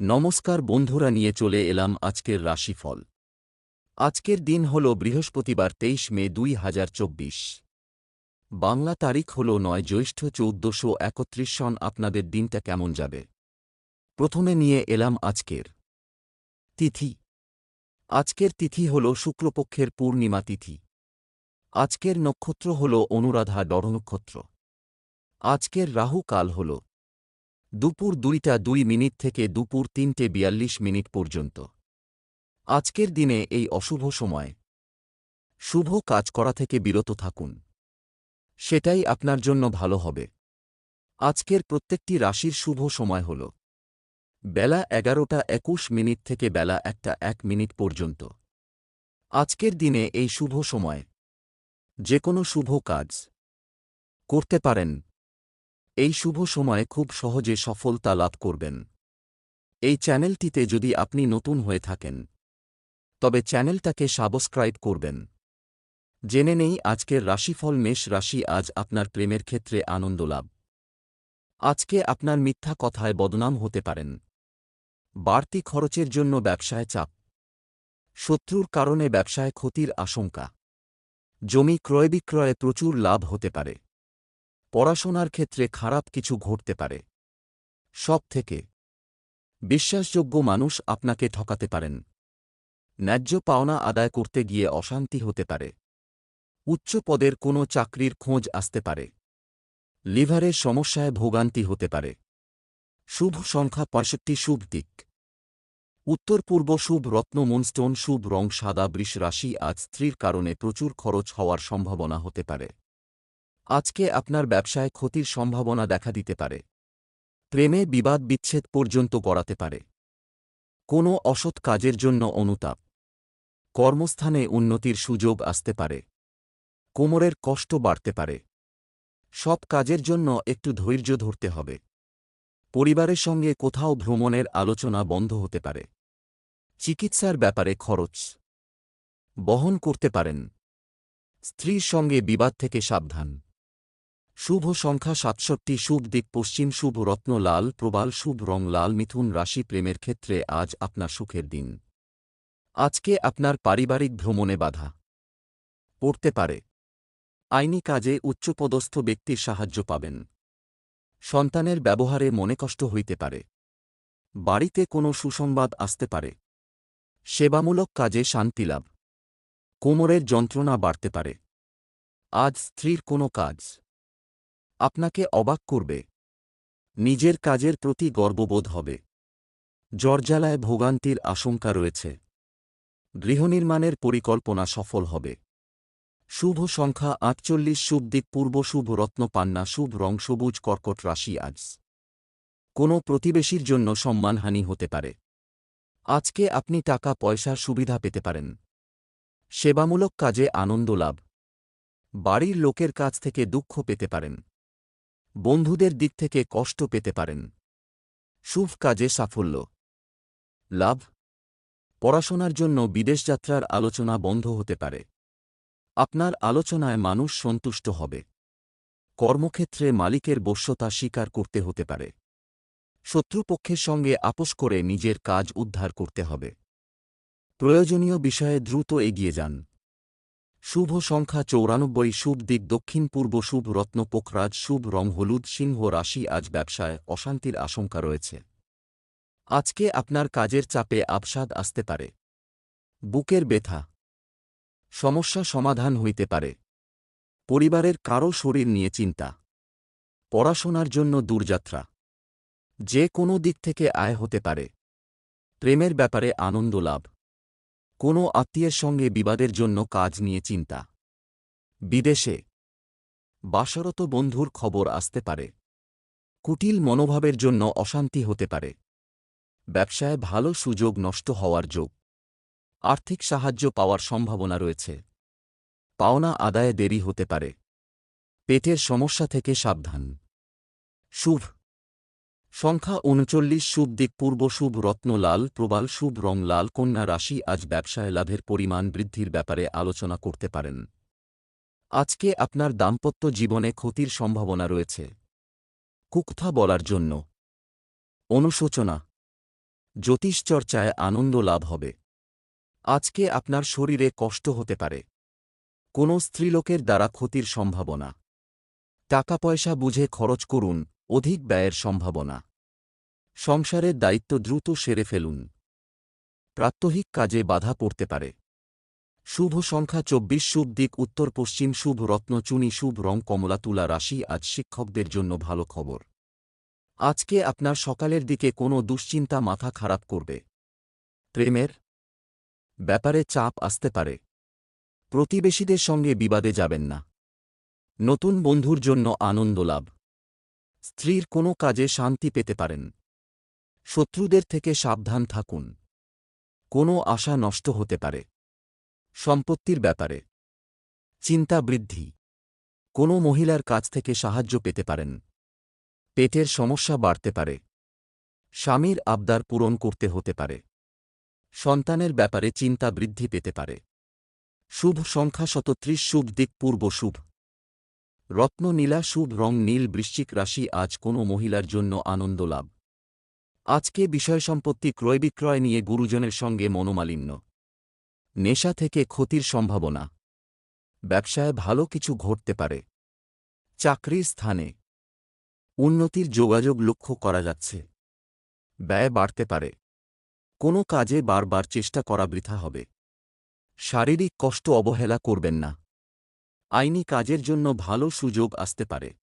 নমস্কার বন্ধুরা, নিয়ে চলে এলাম আজকের রাশিফল। আজকের দিন হল বৃহস্পতিবার, তেইশ মে দুই হাজার চব্বিশ। বাংলা তারিখ হল নয় জ্যৈষ্ঠ চৌদ্দশো একত্রিশ সন। আপনাদের দিনটা কেমন যাবে? প্রথমে নিয়ে এলাম আজকের তিথি। আজকের তিথি হল শুক্লপক্ষের পূর্ণিমা তিথি। আজকের নক্ষত্র হল অনুরাধা ডর নক্ষত্র আজকের রাহু কাল হল দুপুর দুইটা দুই মিনিট থেকে দুপুর তিনটে বিয়াল্লিশ মিনিট পর্যন্ত। আজকের দিনে এই অশুভ সময়। শুভ কাজ করা থেকে বিরত থাকুন। সেটাই আপনার জন্য ভালো হবে। আজকের প্রত্যেকটি রাশির শুভ সময় হল। বেলা এগারোটা একুশ মিনিট থেকে বেলা একটা এক মিনিট পর্যন্ত। আজকের দিনে এই শুভ সময়। যে কোনো শুভ কাজ। করতে পারেন। এই শুভ সময়ে খুব সহজে সফলতা লাভ করবেন। এই চ্যানেলটিতে যদি আপনি নতুন হয়ে থাকেন, তবে চ্যানেলটাকে সাবস্ক্রাইব করবেন। জেনে নেই আজকের রাশিফল মেষ রাশি আজ আপনার প্রেমের ক্ষেত্রে আনন্দ লাভ। আজকে আপনার মিথ্যা কথায় বদনাম হতে পারেন। বাড়তি খরচের জন্য ব্যবসায় চাপ। শত্রুর কারণে ব্যবসায় ক্ষতির আশঙ্কা। জমি ক্রয় বিক্রয়ে প্রচুর লাভ হতে পারে। পড়াশোনার ক্ষেত্রে খারাপ কিছু ঘটতে পারে। সব থেকে বিশ্বাসযোগ্য মানুষ আপনাকে ঠকাতে পারেন। ন্যায্য পাওনা আদায় করতে গিয়ে অশান্তি হতে পারে। উচ্চ পদের কোনো চাকরির খোঁজ আসতে পারে। লিভারের সমস্যায় ভোগান্তি হতে পারে। শুভ সংখ্যা পঁয়ষট্টি শুভ দিক। উত্তর পূর্ব শুভ রত্ন মুনস্টোন শুভ রং সাদা বৃষ রাশি আজ স্ত্রীর কারণে প্রচুর খরচ হওয়ার সম্ভাবনা হতে পারে। আজকে আপনার ব্যবসায় ক্ষতির সম্ভাবনা দেখা দিতে পারে। প্রেমে বিবাদ বিচ্ছেদ পর্যন্ত গড়াতে পারে। কোনো অসৎ কাজের জন্য অনুতাপ। কর্মস্থানে উন্নতির সুযোগ আসতে পারে। কোমরের কষ্ট বাড়তে পারে। সব কাজের জন্য একটু ধৈর্য ধরতে হবে। পরিবারের সঙ্গে কোথাও ভ্রমণের আলোচনা বন্ধ হতে পারে। চিকিৎসার ব্যাপারে খরচ। বহন করতে পারেন। স্ত্রীর সঙ্গে বিবাদ থেকে সাবধান। শুভ সংখ্যা সাতষট্টি, শুভ দিক পশ্চিম, শুভ রত্ন লাল, প্রবাল, শুভ রং লাল, মিথুন রাশি প্রেমের ক্ষেত্রে আজ আপনার সুখের দিন। আজকে আপনার পারিবারিক ভ্রমণে বাধা পড়তে পারে। আইনি কাজে উচ্চপদস্থ ব্যক্তির সাহায্য পাবেন। সন্তানের ব্যবহারে মনে কষ্ট হইতে পারে। বাড়িতে কোনো সুসংবাদ আসতে পারে। সেবামূলক কাজে শান্তি লাভ। কোমরের যন্ত্রণা বাড়তে পারে। আজ স্ত্রীর কোনো কাজ আপনাকে অবাক করবে। নিজের কাজের প্রতি গর্ববোধ হবে। জর্জালায় ভোগান্তির আশঙ্কা রয়েছে। গৃহনির্মাণের পরিকল্পনা সফল হবে। শুভ সংখ্যা আটচল্লিশ, শুভ দিক পূর্ব, শুভ রত্ন পান্না, শুভ রং, সবুজ কর্কট রাশি আজ। কোনো প্রতিবেশীর জন্য সম্মানহানি হতে পারে। আজকে আপনি টাকা, পয়সার সুবিধা পেতে পারেন। সেবামূলক কাজে আনন্দ লাভ। বাড়ির লোকের কাছ থেকে দুঃখ পেতে পারেন। বন্ধুদের দিক থেকে কষ্ট পেতে পারেন। শুভ কাজে সাফল্য। লাভ। পড়াশোনার জন্য বিদেশযাত্রার আলোচনা বন্ধ হতে পারে। আপনার আলোচনায় মানুষ সন্তুষ্ট হবে। কর্মক্ষেত্রে মালিকের বশ্যতা স্বীকার করতে হতে পারে। শত্রুপক্ষের সঙ্গে আপোষ করে নিজের কাজ উদ্ধার করতে হবে। প্রয়োজনীয় বিষয়ে দ্রুত এগিয়ে যান। শুভ সংখ্যা চৌরানব্বই শুভ দিক দক্ষিণ পূর্ব শুভ রত্ন পোখরাজ শুভ রং হলুদ সিংহ রাশি আজ ব্যবসায় অশান্তির আশঙ্কা রয়েছে। আজকে আপনার কাজের চাপে আবসাদ আসতে পারে। বুকের ব্যথা। সমস্যা সমাধান হইতে পারে। পরিবারের কারও শরীর নিয়ে চিন্তা। পড়াশোনার জন্য দূরযাত্রা। যে কোনো দিক থেকে আয় হতে পারে। প্রেমের ব্যাপারে আনন্দ লাভ। কোনো আত্মীয়ের সঙ্গে বিবাদের জন্য কাজ নিয়ে চিন্তা। বিদেশে। বাসরত বন্ধুর খবর আসতে পারে। কুটিল মনোভাবের জন্য অশান্তি হতে পারে। ব্যবসায় ভালো সুযোগ নষ্ট হওয়ার যোগ। আর্থিক সাহায্য পাওয়ার সম্ভাবনা রয়েছে। পাওনা আদায়ে দেরি হতে পারে। পেটের সমস্যা থেকে সাবধান। শুভ। সংখ্যা উনচল্লিশ শুভ দিক পূর্ব শুভ রত্ন লাল প্রবাল শুভ রং লাল কন্যা রাশি আজ ব্যবসায় লাভের পরিমাণ বৃদ্ধির ব্যাপারে আলোচনা করতে পারেন। আজকে আপনার দাম্পত্য জীবনে ক্ষতির সম্ভাবনা রয়েছে। কুকথা বলার জন্য। অনুশোচনা। জ্যোতিষচর্চায় আনন্দ লাভ হবে। আজকে আপনার শরীরে কষ্ট হতে পারে। কোনো স্ত্রীলোকের দ্বারা ক্ষতির সম্ভাবনা। টাকা পয়সা বুঝে খরচ করুন। অধিক ব্যয়ের সম্ভাবনা। সংসারের দায়িত্ব দ্রুত সেরে ফেলুন। প্রাত্যহিক কাজে বাধা পড়তে পারে। শুভ সংখ্যা চব্বিশ শুভ দিক উত্তর পশ্চিম শুভ রত্ন চুনি শুভ রং কমলা তুলা রাশি আজ শিক্ষকদের জন্য ভালো খবর। আজকে আপনার সকালের দিকে কোনো দুশ্চিন্তা মাথা খারাপ করবে। প্রেমের ব্যাপারে চাপ আসতে পারে। প্রতিবেশীদের সঙ্গে বিবাদে যাবেন না। নতুন বন্ধুর জন্য আনন্দ লাভ। স্ত্রীর কোনো কাজে শান্তি পেতে পারেন। শত্রুদের থেকে সাবধান থাকুন। কোনো আশা নষ্ট হতে পারে। সম্পত্তির ব্যাপারে। চিন্তা বৃদ্ধি। কোনো মহিলার কাছ থেকে সাহায্য পেতে পারেন। পেটের সমস্যা বাড়তে পারে। স্বামীর আবদার পূরণ করতে হতে পারে। সন্তানের ব্যাপারে চিন্তা বৃদ্ধি পেতে পারে। শুভ সংখ্যা শতত্রিশ শুভ দিক পূর্ব শুভ। রত্ন নীলা শুভ রং নীল বৃশ্চিক রাশি আজ কোনো মহিলার জন্য আনন্দ লাভ। আজকে বিষয় সম্পত্তি ক্রয় বিক্রয় নিয়ে গুরুজনের সঙ্গে মনোমালিন্য। নেশা থেকে ক্ষতির সম্ভাবনা। ব্যবসায় ভালো কিছু ঘটতে পারে। চাকরির স্থানে। উন্নতির যোগাযোগ লক্ষ্য করা যাচ্ছে। ব্যয় বাড়তে পারে। কোনো কাজে বারবার চেষ্টা করা বৃথা হবে। শারীরিক কষ্ট অবহেলা করবেন না। আইনি কাজের জন্য ভালো সুযোগ আসতে পারে।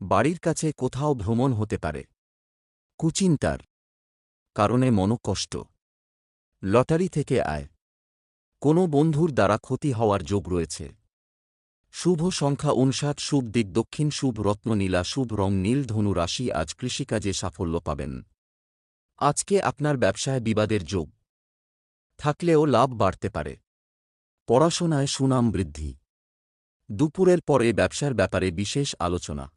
বাড়ির কাছে কোথাও ভ্রমণ হতে পারে। কুচিন্তার কারণে মনকষ্ট। লটারি থেকে আয়। কোনো বন্ধুর দ্বারা ক্ষতি হওয়ার যোগ রয়েছে। শুভ সংখ্যা উনষাট, শুভ দিক দক্ষিণ, শুভ রত্ন নীলা, শুভ রং নীল, ধনু রাশি আজ কৃষিকাজে সাফল্য পাবেন। আজকে আপনার ব্যবসায় বিবাদের যোগ। থাকলেও লাভ বাড়তে পারে। পড়াশোনায় সুনাম বৃদ্ধি। দুপুরের পরে ব্যবসার ব্যাপারে বিশেষ আলোচনা।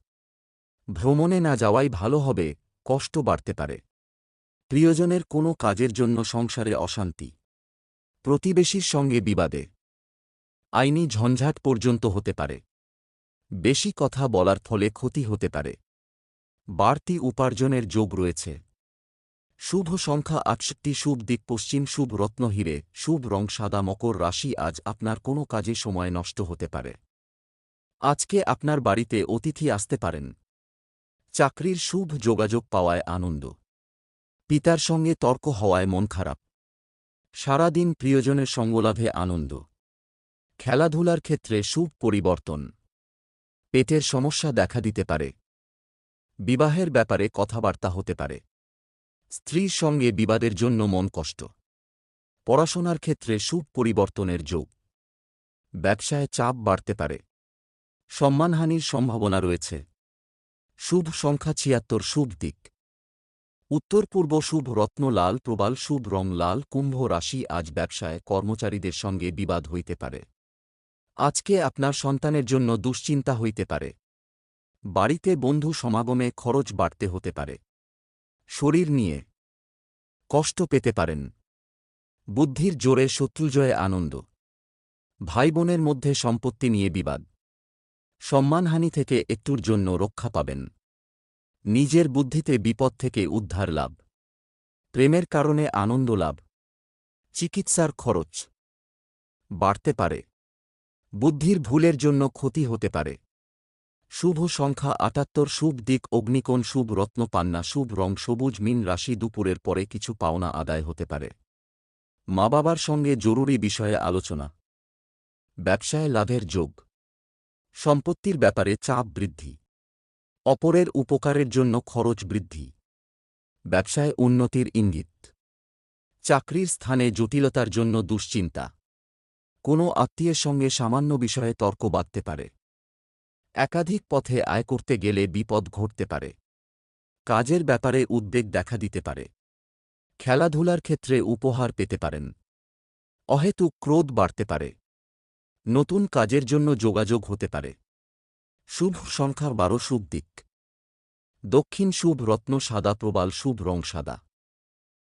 ভ্রমণে না যাওয়াই ভালো হবে, কষ্ট বাড়তে পারে। প্রিয়জনের কোনো কাজের জন্য সংসারে অশান্তি। প্রতিবেশীর সঙ্গে বিবাদে। আইনি ঝঞ্ঝাট পর্যন্ত হতে পারে। বেশি কথা বলার ফলে ক্ষতি হতে পারে। বাড়তি উপার্জনের যোগ রয়েছে। শুভ সংখ্যা আটষট্টি, শুভ দিক পশ্চিম, শুভ রত্ন হিরে, শুভ রং সাদা, মকর রাশি আজ আপনার কোনো কাজে সময় নষ্ট হতে পারে। আজকে আপনার বাড়িতে অতিথি আসতে পারেন। চাকরির শুভ যোগাযোগ পাওয়ায় আনন্দ। পিতার সঙ্গে তর্ক হওয়ায় মন খারাপ। সারাদিন প্রিয়জনের সঙ্গলাভে আনন্দ। খেলাধুলার ক্ষেত্রে শুভ পরিবর্তন। পেটের সমস্যা দেখা দিতে পারে। বিবাহের ব্যাপারে কথাবার্তা হতে পারে। স্ত্রীর সঙ্গে বিবাদের জন্য মন কষ্ট। পড়াশোনার ক্ষেত্রে শুভ পরিবর্তনের যোগ। ব্যবসায় চাপ বাড়তে পারে। সম্মানহানির সম্ভাবনা রয়েছে। শুভ সংখ্যা ছিয়াত্তর, শুভ দিক। উত্তর পূর্ব শুভ রত্ন লাল, প্রবাল শুভ রং লাল, কুম্ভ রাশি আজ ব্যবসায় কর্মচারীদের সঙ্গে বিবাদ হইতে পারে। আজকে আপনার সন্তানের জন্য দুশ্চিন্তা হইতে পারে। বাড়িতে বন্ধু সমাগমে খরচ বাড়তে হতে পারে। শরীর নিয়ে কষ্ট পেতে পারেন। বুদ্ধির জোরে শত্রুজয়ে আনন্দ। ভাই বোনের মধ্যে সম্পত্তি নিয়ে বিবাদ। সম্মানহানি থেকে একটুর জন্য রক্ষা পাবেন। নিজের বুদ্ধিতে বিপদ থেকে উদ্ধার লাভ। প্রেমের কারণে আনন্দ লাভ। চিকিৎসার খরচ। বাড়তে পারে। বুদ্ধির ভুলের জন্য ক্ষতি হতে পারে। শুভ সংখ্যা আটাত্তর, শুভ দিক অগ্নিকোণ, শুভ রত্ন পান্না শুভ রং, সবুজ, মিন রাশি দুপুরের পরে কিছু পাওনা আদায় হতে পারে। মা বাবার সঙ্গে জরুরি বিষয়ে আলোচনা। ব্যবসায় লাভের যোগ। সম্পত্তির ব্যাপারে চাপ বৃদ্ধি। অপরের উপকারের জন্য খরচ বৃদ্ধি। ব্যবসায় উন্নতির ইঙ্গিত। চাকরির স্থানে জটিলতার জন্য দুশ্চিন্তা। কোনো আত্মীয়ের সঙ্গে সামান্য বিষয়ে তর্ক বাঁধতে পারে। একাধিক পথে আয় করতে গেলে বিপদ ঘটতে পারে। কাজের ব্যাপারে উদ্বেগ দেখা দিতে পারে। খেলাধুলার ক্ষেত্রে উপহার পেতে পারেন। অহেতুক ক্রোধ বাড়তে পারে। নতুন কাজের জন্য যোগাযোগ হতে পারে। শুভ সংখ্যা বারো, শুভ দিক। দক্ষিণ শুভ রত্ন সাদা, প্রবাল শুভ রং সাদা।